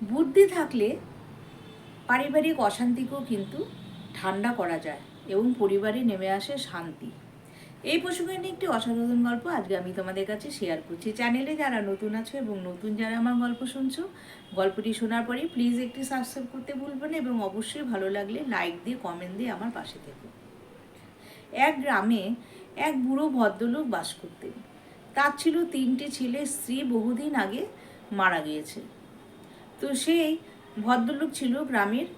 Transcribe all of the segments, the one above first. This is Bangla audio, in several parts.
বুদ্ধি থাকলে পারিবারিক অশান্তিকেও কিন্তু ঠান্ডা করা যায় এবং পরিবারে নেমে আসে শান্তি। এই প্রসঙ্গে নিয়ে একটি অসাধারণ গল্প আজকে আমি তোমাদের কাছে শেয়ার করছি। চ্যানেলে যারা নতুন আছো এবং নতুন যারা আমার গল্প শুনছো, গল্পটি শোনার পরে প্লিজ একটি সাবস্ক্রাইব করতে ভুলবে না এবং অবশ্যই ভালো লাগলে লাইক দিয়ে কমেন্ট দিয়ে আমার পাশে থেকো। এক গ্রামে এক বুড়ো ভদ্রলোক বাস করতেন। তার ছিল তিনটি ছেলে, স্ত্রী বহুদিন আগে মারা গিয়েছে। তো সেই ভদ্রলোক ছিল গ্রামের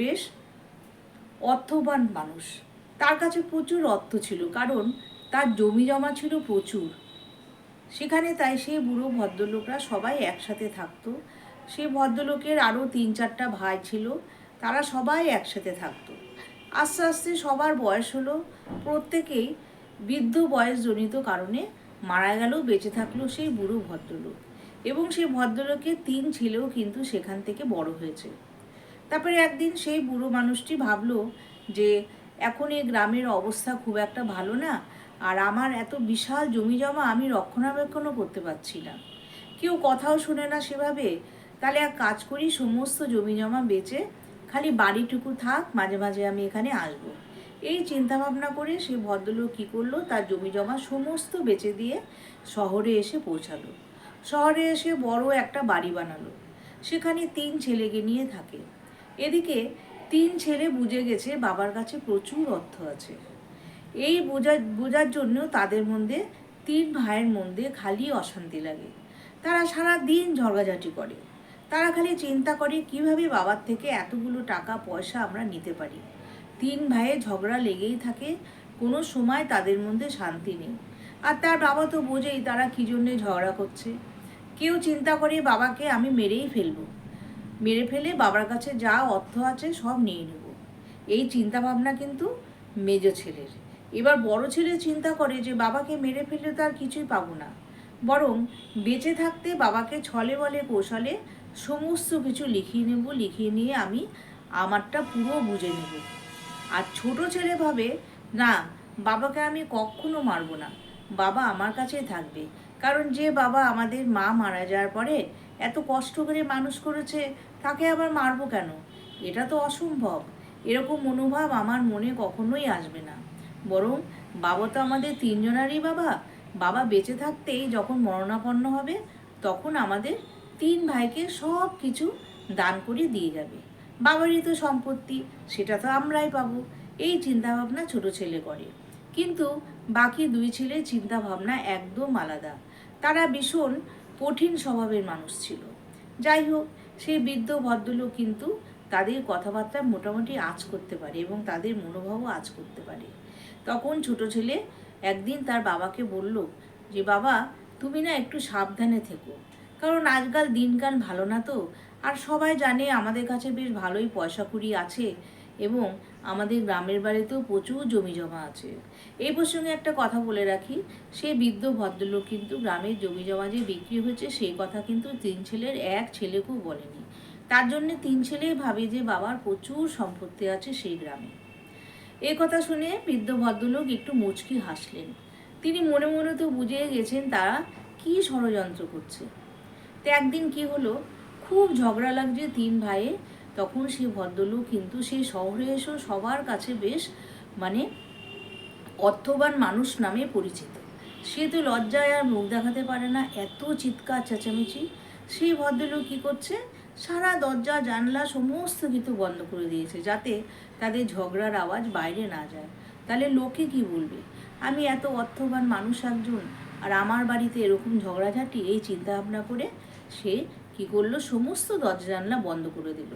বেশ অর্থবান মানুষ। তার কাছে প্রচুর অর্থ ছিল, কারণ তার জমি জমা ছিল প্রচুর। সেখানে তাই সেই বুড়ো ভদ্রলোকরা সবাই একসাথে থাকতো। সেই ভদ্রলোকের আরও তিন চারটা ভাই ছিল, তারা সবাই একসাথে থাকতো। আস্তে আস্তে সবার বয়স হলো, প্রত্যেকেই বৃদ্ধ বয়সজনিত কারণে মারা গেল, বেঁচে থাকল সেই বুড়ো ভদ্রলোক। এবং সেই ভদ্রলোকের তিন ছেলেও কিন্তু সেখান থেকে বড় হয়েছে। তারপরে একদিন সেই বুড়ো মানুষটি ভাবলো যে, এখন এই গ্রামের অবস্থা খুব একটা ভালো না, আর আমার এত বিশাল জমি জমা আমি রক্ষণাবেক্ষণও করতে পারছি না। কেউ কথাও শুনে না সেভাবে। তাহলে এক কাজ করি, সমস্ত জমি জমা বেচে খালি বাড়িটুকু থাক, মাঝে মাঝে আমি এখানে আসব। এই চিন্তা ভাবনা করে সে ভদ্রলোক কী করল, তার জমি জমা সমস্ত বেচে দিয়ে শহরে এসে পৌঁছালো। শহরে এসে বড় একটা বাড়ি বানালো। সেখানে তিন ছেলেকে নিয়ে থাকে। এদিকে তিন ছেলে বুঝে গেছে বাবার কাছে প্রচুর অর্থ আছে। এই বোঝার বোঝার জন্য তাদের মধ্যে তিন ভাইয়ের মধ্যে খালি অশান্তি লাগে। তারা সারা দিন ঝগড়াঝাটি করে। তারা খালি চিন্তা করে কীভাবে বাবার থেকে এতগুলো টাকা, পয়সা আমরা নিতে পারি। তিন ভাইয়ে ঝগড়া লেগেই থাকে, কোনো সময় তাদের মধ্যে শান্তি নেই। আর তার বাবা তো বোঝেই তারা কী জন্যে ঝগড়া করছে। কেউ চিন্তা করে বাবাকে আমি মেরেই ফেলব। মেরে ফেলে বাবার কাছে যা অর্থ আছে সব নিয়ে নেব। এই চিন্তা ভাবনা কিন্তু মেজ ছেলের। এবার বড় ছেলে চিন্তা করে যে বাবাকে মেরে ফেলে তো আর কিছুই পাবো না। বরং বেঁচে থাকতে বাবাকে ছলে বলে কৌশলে সমস্ত কিছু লিখিয়ে নেব, লিখিয়ে নিয়ে আমি আমারটা পুরো বুঝে নেব। আর ছোট ছেলে ভাবে, না, বাবাকে আমি কখনো মারবো না। বাবা আমার কাছেই থাকবে। কারণ যে বাবা আমাদের মা মারা যাওয়ার পরে এত কষ্ট করে মানুষ করেছে, তাকে আবার মারবো কেন? এটা তো অসম্ভব। এরকম মনোভাব আমার মনে কখনোই আসবে না। বরং বাবা তো আমাদের তিনজনারই বাবা। বাবা বেঁচে থাকতেই যখন মরণাপন্ন হবে, তখন আমাদের তিন ভাইকে সব কিছু দান করে দিয়ে যাবে। বাবারই তো সম্পত্তি, সেটা তো আমরাই পাবো। এই চিন্তাভাবনা ছোট ছেলে করে। কিন্তু বাকি দুই ছেলের চিন্তাভাবনা একদম আলাদা। তারা ভীষণ কঠিন স্বভাবের মানুষ ছিল। যাই হোক সেই বৃদ্ধ ভদ্রলোক কিন্তু তাদের কথাবার্তা মোটামুটি আজ করতে পারে এবং তাদের মনোভাবও আজ করতে পারে। তখন ছোট ছেলে একদিন তার বাবাকে বলল যে, বাবা, তুমি না একটু সাবধানে থেকো। কারণ আজকাল দিনকাল ভালো না তো। আর সবাই জানে আমাদের কাছে বেশ ভালোই পয়সা কুড়ি আছে। এবং আমাদের গ্রামের বাড়িতেও প্রচুর জমি জমা আছে। এই প্রসঙ্গে একটা কথা বলে রাখি সেই বৃদ্ধ ভদ্রলোক কিন্তু গ্রামের জমি জমা যে বিক্রি হয়েছে, সেই কথা কিন্তু তিন ছেলের এক ছেলেকেও বলেনি। তার জন্য তিন ছেলেই ভাবে যে বাবার প্রচুর সম্পত্তি আছে সেই গ্রামে। এই কথা শুনে বৃদ্ধ ভদ্রলোক একটু মুচকি হাসলেন। তিনি মনে মনে তো বুঝে গেছেন তারা কি ষড়যন্ত্র করছে। তো একদিন কি হলো, খুব ঝগড়া লাগছে তিন ভাইয়ে তখন সেই ভদ্রলোক কিন্তু সেই শহরে এসেও সবার কাছে বেশ মানে অর্থবান মানুষ নামে পরিচিত। সে তো লজ্জায় আর মুখ দেখাতে পারে না, এত চিৎকার চেঁচামেচি। সেই ভদ্রলোক কী করছে? সারা দরজা, জানলা সমস্ত কিছু বন্ধ করে দিয়েছে যাতে তাদের ঝগড়ার আওয়াজ বাইরে না যায়। তাহলে লোকে কি বলবে? আমি এত অর্থবান মানুষ একজন, আর আমার বাড়িতে এরকম ঝগড়াঝাটি, এই চিন্তা ভাবনা করে সে কি করল? সমস্ত দরজা, জানলা বন্ধ করে দিল।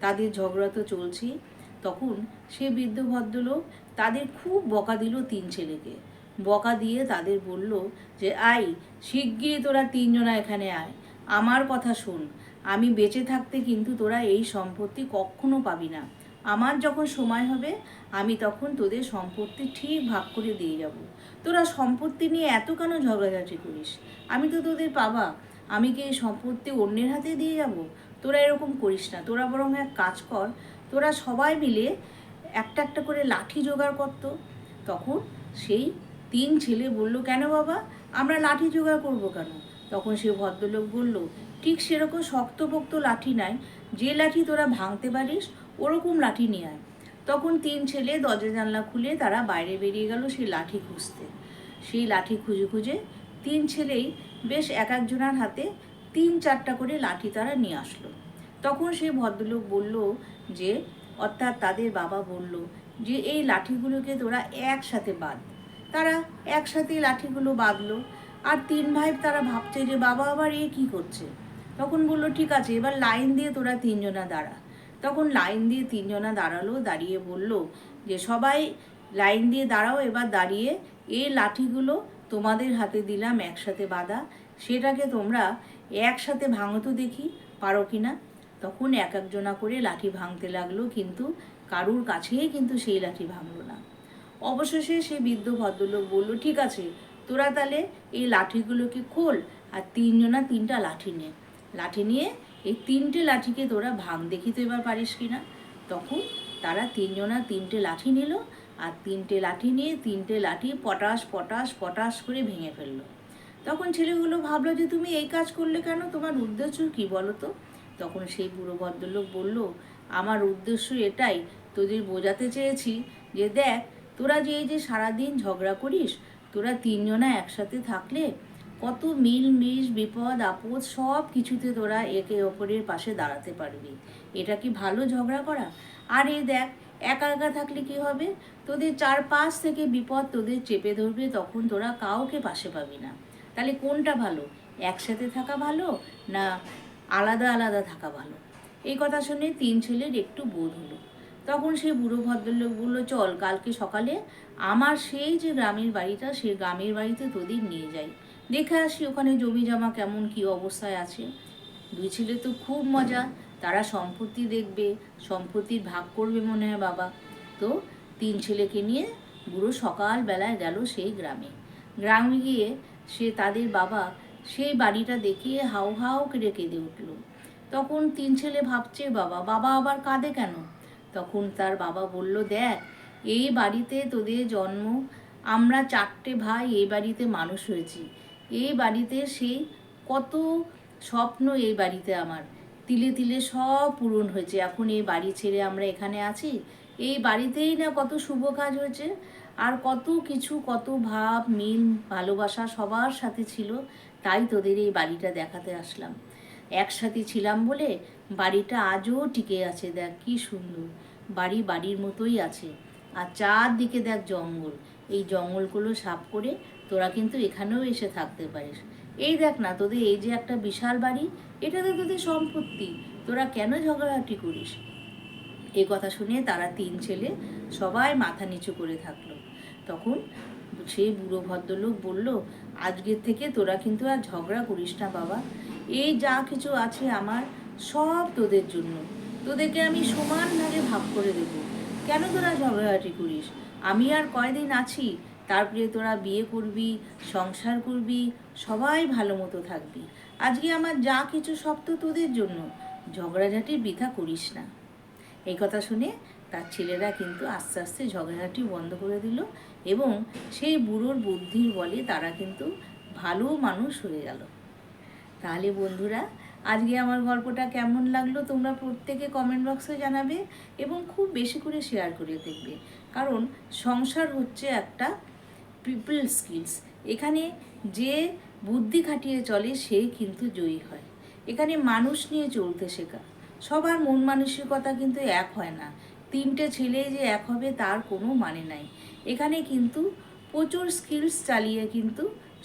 তাদের ঝগড়া তো চলছেই। তখন সে বৃদ্ধ ভদ্রলোক তাদের খুব বকা দিল তিন ছেলেকে। বকা দিয়ে তাদের বলল যে, আই, শিগগিরই তোরা তিনজনা এখানে আয়। আমার কথা শোন, আমি বেঁচে থাকতে কিন্তু তোরা এই সম্পত্তি কখনো পাবি না। আমার যখন সময় হবে, আমি তখন তোদের সম্পত্তি ঠিক ভাগ করে দিয়ে যাব। তোরা সম্পত্তি নিয়ে এত কেন ঝগড়াঝাটি করিস? আমি তো তোদের পাবা। আমি কি এই সম্পত্তি অন্যের হাতে দিয়ে যাব? তোরা এরকম করিস না। তোরা বরং এক কাজ কর, তোরা সবাই মিলে একটা একটা করে লাঠি জোগাড় করতো তখন সেই তিন ছেলে বলল, কেন বাবা? আমরা লাঠি জোগাড় করব কেন? তখন সে ভদ্রলোক বলল, ঠিক সেরকম শক্তপোক্ত লাঠি নাই। যে লাঠি তোরা ভাঙতে পারিস, ওরকম লাঠি নিয়ে আয়। তখন তিন ছেলে দরজা জানলা খুলে তারা বাইরে বেরিয়ে গেল সেই লাঠি খুঁজতে। সেই লাঠি খুঁজে খুঁজে তিন ছেলেই বেশ এক একজনের হাতে তিন চারটা করে লাঠি তারা নিয়ে আসলো। তখন সেই ভদ্রলোক বলল যে, অর্থাৎ তাদের বাবা বলল যে, এই লাঠিগুলোকে তোরা একসাথে বাঁধ। তারা একসাথে লাঠিগুলো বাঁধলো। আর তিন ভাই তারা ভাবছে যে, বাবা, আবার এ কি করছে? তখন বলল, ঠিক আছে, এবার লাইন দিয়ে তোরা তিনজনা দাঁড়া। তখন লাইন দিয়ে তিনজনা দাঁড়াল, দাঁড়িয়ে বলল যে, সবাই লাইন দিয়ে দাঁড়াও, এবার দাঁড়িয়ে এই লাঠিগুলো তোমাদের হাতে দিলাম, একসাথে বাঁধা। সেটাকে তোমরা একসাথে ভাঙো তো দেখি, পারো কি না? তখন এক একজনা করে লাঠি ভাঙতে লাগল, কিন্তু কারুর কাছেই কিন্তু সেই লাঠি ভাঙলো না। অবশেষে সে বৃদ্ধ ভদ্রলোক বলল, ঠিক আছে, তোরা তাহলে এই লাঠিগুলোকে খোল আর তিনজনা তিনটা লাঠি নে। লাঠি নিয়ে এই তিনটে লাঠিকে তোরা ভাঙ, দেখি তো এবার পারিস কি না? তখন তারা তিনজনা তিনটে লাঠি নিল আর তিনটে লাঠি নিয়ে তিনটে লাঠি পটাশ পটাশ পটাশ করে ভেঙে ফেলল। তখন ছেলেগুলো ভাবলো যে তুমি এই কাজ করলে কেন? তোমার উদ্দেশ্য কি বলো তো তখন সেই বুড়ো ভদ্রলোক বলল, আমার উদ্দেশ্য এটাই, তোদের বোঝাতে চেয়েছি যে দেখ, তোরা যে এই যে সারাদিন ঝগড়া করিস, তোরা তিনজনা একসাথে থাকলে কত মিল মিশ বিপদ, আপদ সব কিছুতে তোরা একে অপরের পাশে দাঁড়াতে পারবি। এটা কি ভালো ঝগড়া করা? আর এই দেখ, একা একা থাকলে কি হবে? তোদের চারপাশ থেকে বিপদ তোদের চেপে ধরবে, তখন তোরা কাউকে পাশে পাবি না। তাহলে কোনটা ভালো? একসাথে থাকা ভালো না আলাদা আলাদা থাকা ভালো? এই কথা শুনে তিন ছেলের একটু বোধ হলো। তখন সেই বুড়ো ভদ্রলোক বলল, চল, কালকে সকালে আমার সেই যে গ্রামের বাড়িটা, সেই গ্রামের বাড়িতে তোদের নিয়ে যাই। দেখে আসি ওখানে জমি জমা কেমন, কি অবস্থায় আছে। দুই ছেলে তো খুব মজা, তারা সম্পত্তি দেখবে, সম্পত্তির ভাগ করবে মনে হয় বাবা। তো তিন ছেলেকে নিয়ে বুড়ো সকালবেলায় গেল সেই গ্রামে। গ্রামে গিয়ে সে তাদের বাবা সেই বাড়িটা দেখে হাউ হাউ করে কেঁদে উঠল। তখন তিন ছেলে ভাবছে, বাবা বাবা আবার কাঁদে কেন? তখন তার বাবা বলল, দেখ, এই বাড়িতে তোদের জন্ম, আমরা চারটে ভাই এই বাড়িতে মানুষ হয়েছি। এই বাড়িতে সেই কত স্বপ্ন এই বাড়িতে আমার। তিলে তিলে সব পূরণ হয়েছে। এখন এই বাড়ি ছেড়ে আমরা এখানে আছি। এই বাড়িতেই না কত শুভ কাজ হয়েছে। আর কত কিছু, কত ভাব, মিল, ভালোবাসা সবার সাথে ছিল, তাই তোদের এই বাড়িটা দেখাতে আসলাম। একসাথে ছিলাম বলে বাড়িটা আজও টিকে আছে, দেখ কি সুন্দর। বাড়ি বাড়ির মতোই আছে। আর চারদিকে দেখ জঙ্গল। এই জঙ্গলগুলো সাফ করে তোরা কিন্তু এখানেও এসে থাকতে পারিস। এই দেখ না, তোদের এই যে একটা বিশাল বাড়ি এটা তো তোদের সম্পত্তি। তোরা কেন ঝগড়াঝাটি করিস? এই কথা শুনে তারা তিন ছেলে সবাই মাথা নিচু করে থাকল। তখন সেই বুড়ো ভদ্রলোক বলল, আজকের থেকে তোরা কিন্তু আর ঝগড়া করিস না বাবা। এই যা কিছু আছে আমার সব তোদের জন্য। তোদেরকে আমি সমান ভাগে ভাগ করে দেব। কেন তোরা ঝগড়াঝাটি করিস? আমি আর কয়দিন আছি। তারপরে তোরা বিয়ে করবি, সংসার করবি, সবাই ভালো মতো থাকবি। আজকে আমার যা কিছু সব তো তোদের জন্য। ঝগড়াঝাটি বৃথা করিস না। এই কথা শুনে তার ছেলেরা কিন্তু আস্তে আস্তে ঝগড়াঝাটি বন্ধ করে দিল এবং সেই বুড়োর বুদ্ধির বলে তারা কিন্তু ভালো মানুষ হয়ে গেল। তাহলে বন্ধুরা, আজকে আমার গল্পটা কেমন লাগল তোমরা প্রত্যেকে কমেন্ট বক্সে জানাবে এবং খুব বেশি করে শেয়ার করে দেখবে। কারণ সংসার হচ্ছে একটা পিপল স্কিলস এখানে যে বুদ্ধি খাটিয়ে চলে সে কিন্তু জয়ী হয়। এখানে মানুষ নিয়ে চলতে শেখা। সবার মন মানসিকতা কিন্তু এক হয় না। তিনটে ছেলে যে এক হবে তার কোনো মানে নাই। এখানে কিন্তু প্রচুর স্কিলস চালিয়ে কিন্তু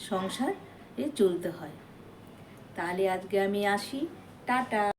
সংসারে চলতে হয়। তাহলে আজকে আমি আসি। টাটা।